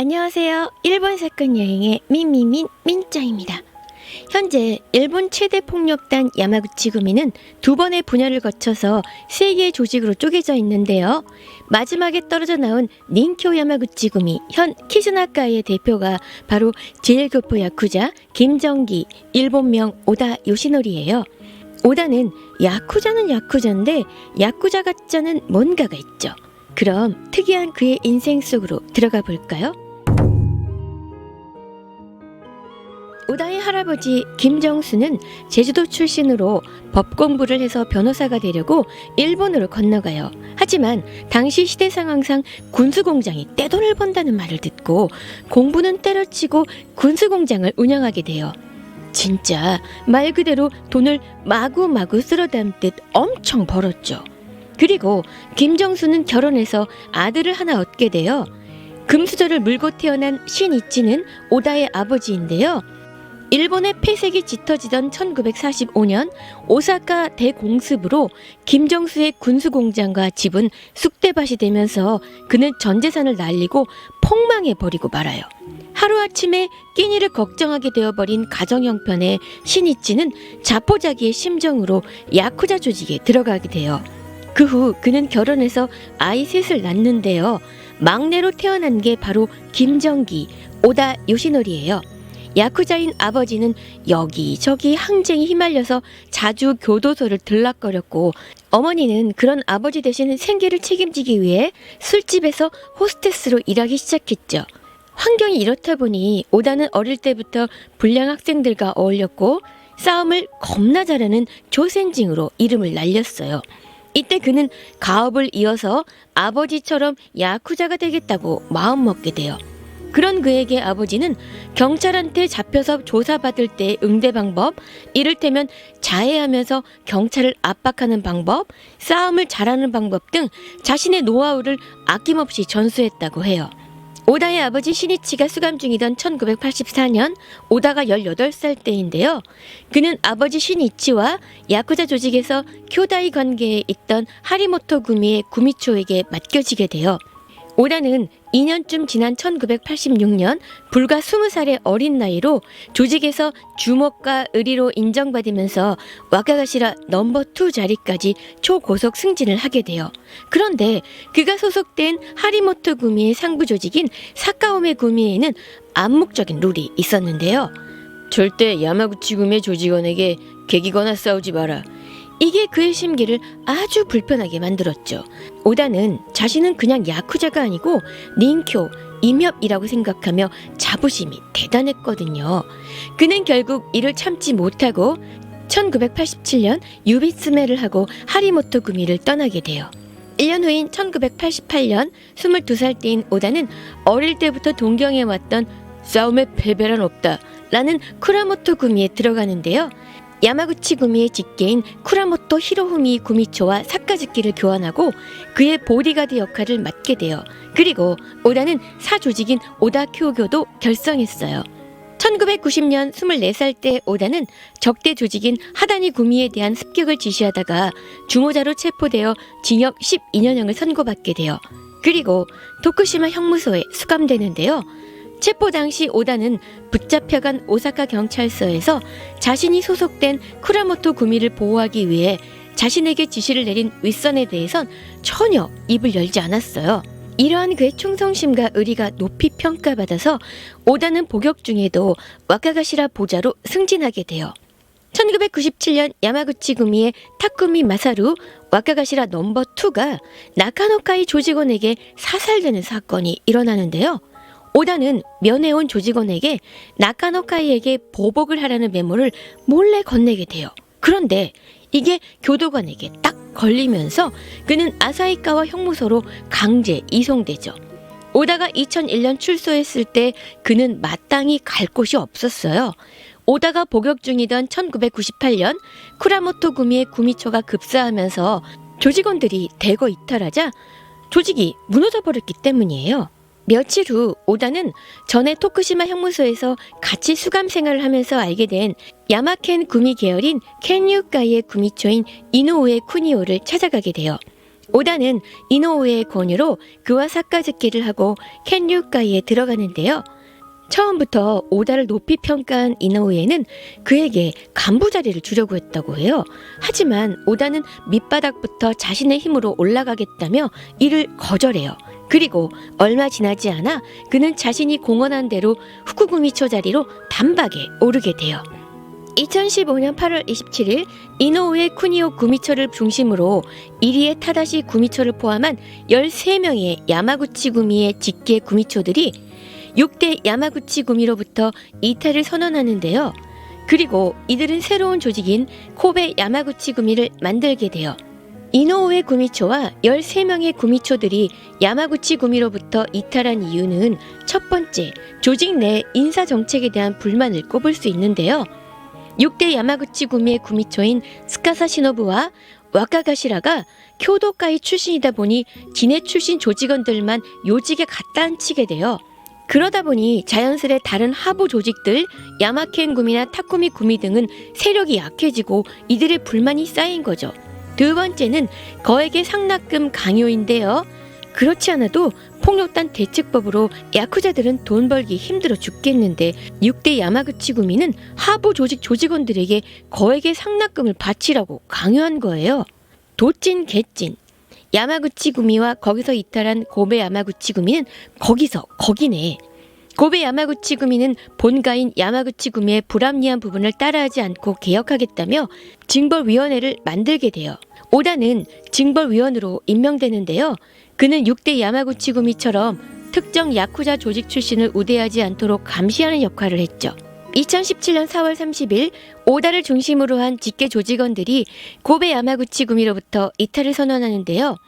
안녕하세요. 일본 사건 여행의 민미민 민짱입니다. 현재 일본 최대 폭력단 야마구치 구미는 두 번의 분열을 거쳐서 세 개의 조직으로 쪼개져 있는데요. 마지막에 떨어져 나온 닌쿄 야마구치 구미 현 키즈나카의 대표가 바로 제일교포 야쿠자 김정기 일본명 오다 요시노리예요. 오다는 야쿠자는 야쿠자인데 야쿠자 같자는 뭔가가 있죠. 그럼 특이한 그의 인생 속으로 들어가 볼까요? 오다의 할아버지 김정수는 제주도 출신으로 법 공부를 해서 변호사가 되려고 일본으로 건너가요. 하지만 당시 시대 상황상 군수 공장이 떼돈을 번다는 말을 듣고 공부는 때려치고 군수 공장을 운영하게 돼요. 진짜 말 그대로 돈을 마구마구 쓸어 담듯 엄청 벌었죠. 그리고 김정수는 결혼해서 아들을 하나 얻게 돼요. 금수저를 물고 태어난 신이치는 오다의 아버지인데요. 일본의 폐색이 짙어지던 1945년 오사카 대공습으로 김정수의 군수공장과 집은 쑥대밭이 되면서 그는 전 재산을 날리고 폭망해 버리고 말아요. 하루아침에 끼니를 걱정하게 되어버린 가정 형편에 신이치는 자포자기의 심정으로 야쿠자 조직에 들어가게 돼요. 그 후 그는 결혼해서 아이 셋을 낳는데요. 막내로 태어난 게 바로 김정기, 오다 요시노리예요. 야쿠자인 아버지는 여기저기 항쟁이 휘말려서 자주 교도소를 들락거렸고 어머니는 그런 아버지 대신 생계를 책임지기 위해 술집에서 호스테스로 일하기 시작했죠. 환경이 이렇다 보니 오다는 어릴 때부터 불량 학생들과 어울렸고 싸움을 겁나 잘하는 조센징으로 이름을 날렸어요. 이때 그는 가업을 이어서 아버지처럼 야쿠자가 되겠다고 마음먹게 돼요. 그런 그에게 아버지는 경찰한테 잡혀서 조사받을 때 응대 방법, 이를테면 자해하면서 경찰을 압박하는 방법, 싸움을 잘하는 방법 등 자신의 노하우를 아낌없이 전수했다고 해요. 오다의 아버지 신이치가 수감 중이던 1984년 오다가 18살 때인데요. 그는 아버지 신이치와 야쿠자 조직에서 쿄다이 관계에 있던 하리모토 구미의 구미초에게 맡겨지게 돼요. 오다는 2년쯤 지난 1986년 불과 20살의 어린 나이로 조직에서 주목과 의리로 인정받으면서 와카가시라 넘버 2 자리까지 초고속 승진을 하게 돼요. 그런데 그가 소속된 하리모토 구미의 상부 조직인 사카오메 구미에는 암묵적인 룰이 있었는데요. 절대 야마구치 구미 조직원에게 개기거나 싸우지 마라. 이게 그의 심기를 아주 불편하게 만들었죠. 오다는 자신은 그냥 야쿠자가 아니고 닌쿄, 임협이라고 생각하며 자부심이 대단했거든요. 그는 결국 이를 참지 못하고 1987년 유비스메를 하고 하리모토 구미를 떠나게 돼요. 1년 후인 1988년 22살 때인 오다는 어릴 때부터 동경해 왔던 싸움에 패배란 없다 라는 쿠라모토 구미에 들어가는데요. 야마구치 구미의 직계인 쿠라모토 히로후미 구미초와 사카즈키를 교환하고 그의 보디가드 역할을 맡게 돼요. 그리고 오다는 사조직인 오다 쿄교도 결성했어요. 1990년 24살 때 오다는 적대 조직인 하다니 구미에 대한 습격을 지시하다가 주모자로 체포되어 징역 12년형을 선고받게 돼요. 그리고 도쿠시마 형무소에 수감되는데요. 체포 당시 오다는 붙잡혀간 오사카 경찰서에서 자신이 소속된 쿠라모토 구미를 보호하기 위해 자신에게 지시를 내린 윗선에 대해선 전혀 입을 열지 않았어요. 이러한 그의 충성심과 의리가 높이 평가받아서 오다는 복역 중에도 와카가시라 보좌로 승진하게 돼요. 1997년 야마구치 구미의 타쿠미 마사루 와카가시라 넘버 2가 나카노카이 조직원에게 사살되는 사건이 일어나는데요. 오다는 면회온 조직원에게 나카노카이에게 보복을 하라는 메모를 몰래 건네게 돼요. 그런데 이게 교도관에게 딱 걸리면서 그는 아사히카와 형무소로 강제 이송되죠. 오다가 2001년 출소했을 때 그는 마땅히 갈 곳이 없었어요. 오다가 복역 중이던 1998년 쿠라모토 구미의 구미초가 급사하면서 조직원들이 대거 이탈하자 조직이 무너져 버렸기 때문이에요. 며칠 후 오다는 전에 토쿠시마 형무소에서 같이 수감 생활을 하면서 알게 된 야마켄 구미 계열인 켄유가이의 구미초인 이노우에 쿠니오를 찾아가게 돼요. 오다는 이노우에의 권유로 그와 사카즈키를 하고 켄류가이에 들어가는데요. 처음부터 오다를 높이 평가한 이노우에는 그에게 간부 자리를 주려고 했다고 해요. 하지만 오다는 밑바닥부터 자신의 힘으로 올라가겠다며 이를 거절해요. 그리고 얼마 지나지 않아 그는 자신이 공언한 대로 후쿠구미초 자리로 단박에 오르게 돼요. 2015년 8월 27일 이노우에 쿠니오 구미초를 중심으로 1위의 타다시 구미초를 포함한 13명의 야마구치 구미의 직계 구미초들이 6대 야마구치 구미로부터 이탈을 선언하는데요. 그리고 이들은 새로운 조직인 코베 야마구치 구미를 만들게 돼요. 이노우에 구미초와 13명의 구미초들이 야마구치 구미로부터 이탈한 이유는 첫 번째, 조직 내 인사 정책에 대한 불만을 꼽을 수 있는데요. 6대 야마구치 구미의 구미초인 스카사 시노부와 와카가시라가 교도가이 출신이다 보니 기내 출신 조직원들만 요직에 갖다 앉히게 돼요. 그러다 보니 자연스레 다른 하부 조직들 야마켄 구미나 타쿠미 구미 등은 세력이 약해지고 이들의 불만이 쌓인 거죠. 두 번째는 거액의 상납금 강요인데요. 그렇지 않아도 폭력단 대책법으로 야쿠자들은 돈 벌기 힘들어 죽겠는데 6대 야마구치 구미는 하부 조직 조직원들에게 거액의 상납금을 바치라고 강요한 거예요. 도찐 개찐. 야마구치 구미와 거기서 이탈한 고베 야마구치 구미는 거기서 거기네. 고베 야마구치 구미는 본가인 야마구치 구미의 불합리한 부분을 따라하지 않고 개혁하겠다며 징벌위원회를 만들게 돼요. 오다는 징벌위원으로 임명되는데요. 그는 6대 야마구치 구미처럼 특정 야쿠자 조직 출신을 우대하지 않도록 감시하는 역할을 했죠. 2017년 4월 30일 오다를 중심으로 한 직계 조직원들이 고베 야마구치 구미로부터 이탈을 선언하는데요.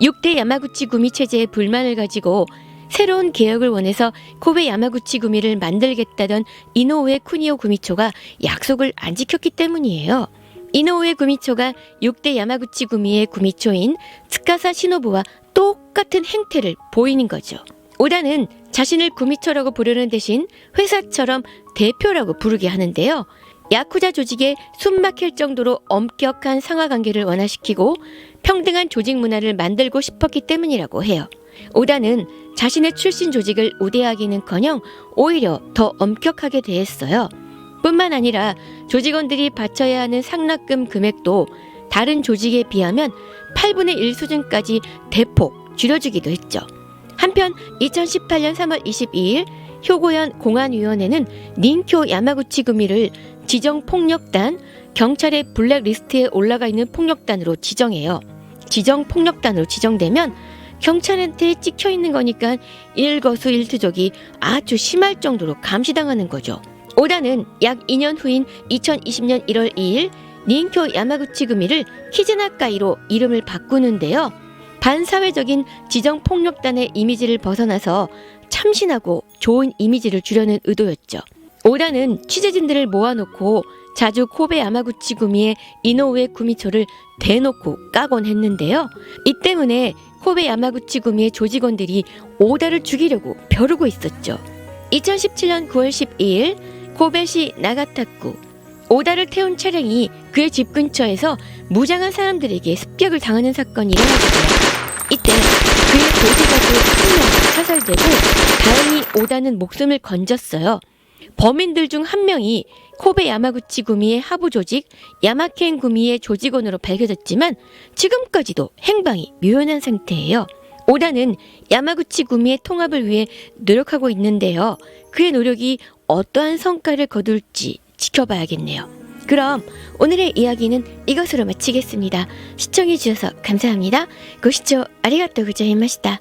6대 야마구치 구미 체제에 불만을 가지고 새로운 개혁을 원해서 코베 야마구치 구미를 만들겠다던 이노우에 쿠니오 구미초가 약속을 안 지켰기 때문이에요. 이노우에 구미초가 6대 야마구치 구미의 구미초인 tsukasa 시노부와 똑같은 행태를 보이는 거죠. 오다는 자신을 구미초라고 부르는 대신 회사처럼 대표라고 부르게 하는데요. 야쿠자 조직에 숨막힐 정도로 엄격한 상하 관계를 완화시키고 평등한 조직 문화를 만들고 싶었기 때문이라고 해요. 오다는 자신의 출신 조직을 우대하기는커녕 오히려 더 엄격하게 대했어요. 뿐만 아니라 조직원들이 바쳐야 하는 상납금 금액도 다른 조직에 비하면 8분의 1 수준까지 대폭 줄여주기도 했죠. 한편 2018년 3월 22일 효고현 공안위원회는 닌쿄 야마구치 구미를 지정 폭력단 경찰의 블랙리스트에 올라가 있는 폭력단으로 지정해요. 지정 폭력단으로 지정되면 경찰한테 찍혀 있는 거니까 일거수일투족이 아주 심할 정도로 감시당하는 거죠. 오다는 약 2년 후인 2020년 1월 2일 닌쿄 야마구치 구미를 키즈나카이로 이름을 바꾸는데요. 반사회적인 지정 폭력단의 이미지를 벗어나서 참신하고 좋은 이미지를 주려는 의도였죠. 오다는 취재진들을 모아놓고 자주 코베 야마구치 구미의 이노우에 구미초를 대놓고 까곤 했는데요. 이 때문에 코베 야마구치 구미의 조직원들이 오다를 죽이려고 벼르고 있었죠. 2017년 9월 12일 고베시 나가타쿠 오다를 태운 차량이 그의 집 근처에서 무장한 사람들에게 습격을 당하는 사건이 일어났어요. 이때 그의 보디가드 한명이 사살되고 다행히 오다는 목숨을 건졌어요. 범인들 중 한 명이 코베 야마구치 구미의 하부 조직 야마켄 구미의 조직원으로 밝혀졌지만 지금까지도 행방이 묘연한 상태예요. 오다는 야마구치 구미의 통합을 위해 노력하고 있는데요. 그의 노력이 어떠한 성과를 거둘지 지켜봐야겠네요. 그럼 오늘의 이야기는 이것으로 마치겠습니다. 시청해주셔서 감사합니다. 고시聴 아리가또 고자이마시다.